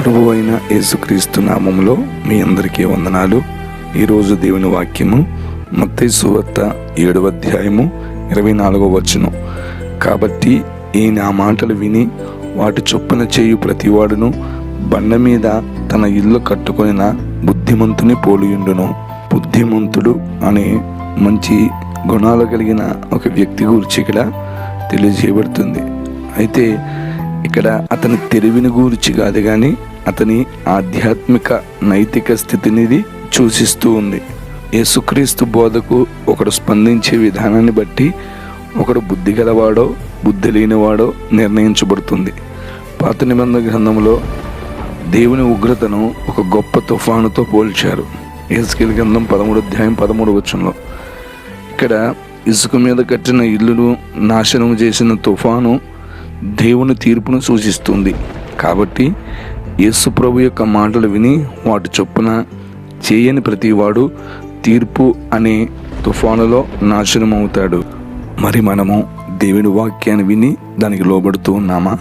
ప్రభు అయిన యేసుక్రీస్తు నామంలో మీ అందరికీ వందనాలు. ఈరోజు దేవుని వాక్యము మత్తయి సువార్త ఏడవ అధ్యాయము ఇరవై నాలుగవ వచనం. కాబట్టి ఈయన ఆ మాటలు విని వాటి చొప్పున చేయు ప్రతివాడును బండ మీద తన ఇల్లు కట్టుకొనిన బుద్ధిమంతుని పోలియుండును. బుద్ధిమంతుడు అనే మంచి గుణాలు కలిగిన ఒక వ్యక్తి గురించి ఇక్కడ తెలియజేయబడుతుంది. అయితే ఇక్కడ అతని తెలివిని గూర్చి కాదు కానీ అతని ఆధ్యాత్మిక నైతిక స్థితినిది సూచిస్తూ ఉంది. యేసుక్రీస్తు బోధకు ఒకడు స్పందించే విధానాన్ని బట్టి ఒకడు బుద్ధి గలవాడో బుద్ధి లేనివాడో నిర్ణయించబడుతుంది. పాత నిబంధన గ్రంథంలో దేవుని ఉగ్రతను ఒక గొప్ప తుఫానుతో పోల్చారు. ఏసుకెల్ గ్రంథం పదమూడు అధ్యాయం పదమూడు వచ్చంలో ఇక్కడ ఇసుక మీద కట్టిన ఇల్లును నాశనం చేసిన తుఫాను దేవుని తీర్పును సూచిస్తుంది. కాబట్టి యేసు ప్రభు యొక్క మాటలు విని వాటి చొప్పున చేయని ప్రతివాడు తీర్పు అనే తుఫానులో నాశనం అవుతాడు మరి మనము దేవుని వాక్యాన్ని విని దానికి లోబడుతూ ఉన్నామా?